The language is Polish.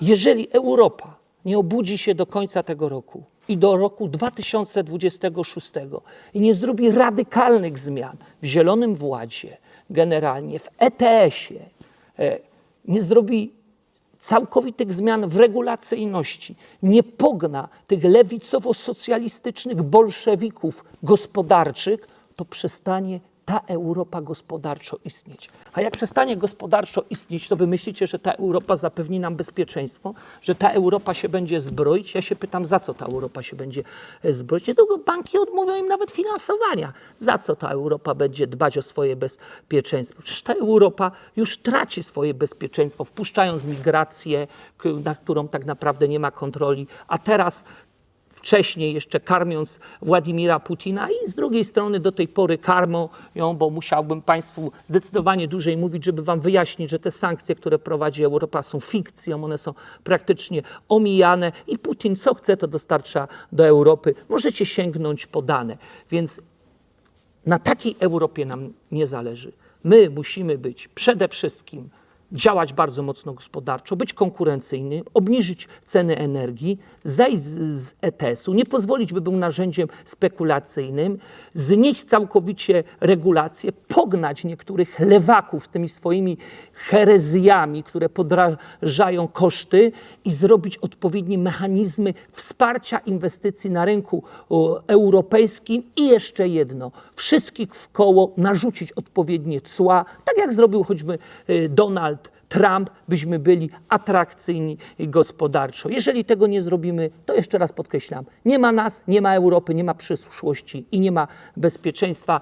Jeżeli Europa nie obudzi się do końca tego roku i do roku 2026 i nie zrobi radykalnych zmian w Zielonym Władzie, generalnie w ETS-ie, e, nie zrobi całkowitych zmian w regulacyjności, nie pogna tych lewicowo-socjalistycznych bolszewików gospodarczych, to przestanie ta Europa gospodarczo istnieć. A jak przestanie gospodarczo istnieć, to wy myślicie, że ta Europa zapewni nam bezpieczeństwo, że ta Europa się będzie zbroić? Ja się pytam, za co ta Europa się będzie e, zbroić? Niedługo banki odmówią im nawet finansowania. Za co ta Europa będzie dbać o swoje bezpieczeństwo? Przecież ta Europa już traci swoje bezpieczeństwo, wpuszczając migrację, na którą tak naprawdę nie ma kontroli, a teraz wcześniej jeszcze karmiąc Władimira Putina i z drugiej strony do tej pory karmą ją, bo musiałbym Państwu zdecydowanie dłużej mówić, żeby Wam wyjaśnić, że te sankcje, które prowadzi Europa są fikcją, one są praktycznie omijane i Putin co chce, to dostarcza do Europy. Możecie sięgnąć po dane. Więc na takiej Europie nam nie zależy. My musimy być przede wszystkim działać bardzo mocno gospodarczo, być konkurencyjny, obniżyć ceny energii, zejść z, ETS-u, nie pozwolić, by był narzędziem spekulacyjnym, znieść całkowicie regulacje, pognać niektórych lewaków tymi swoimi herezjami, które podrażają koszty i zrobić odpowiednie mechanizmy wsparcia inwestycji na rynku europejskim. I jeszcze jedno, wszystkich w koło narzucić odpowiednie cła, tak jak zrobił choćby y, Donald Trump, byśmy byli atrakcyjni gospodarczo. Jeżeli tego nie zrobimy, to jeszcze raz podkreślam, nie ma nas, nie ma Europy, nie ma przyszłości i nie ma bezpieczeństwa.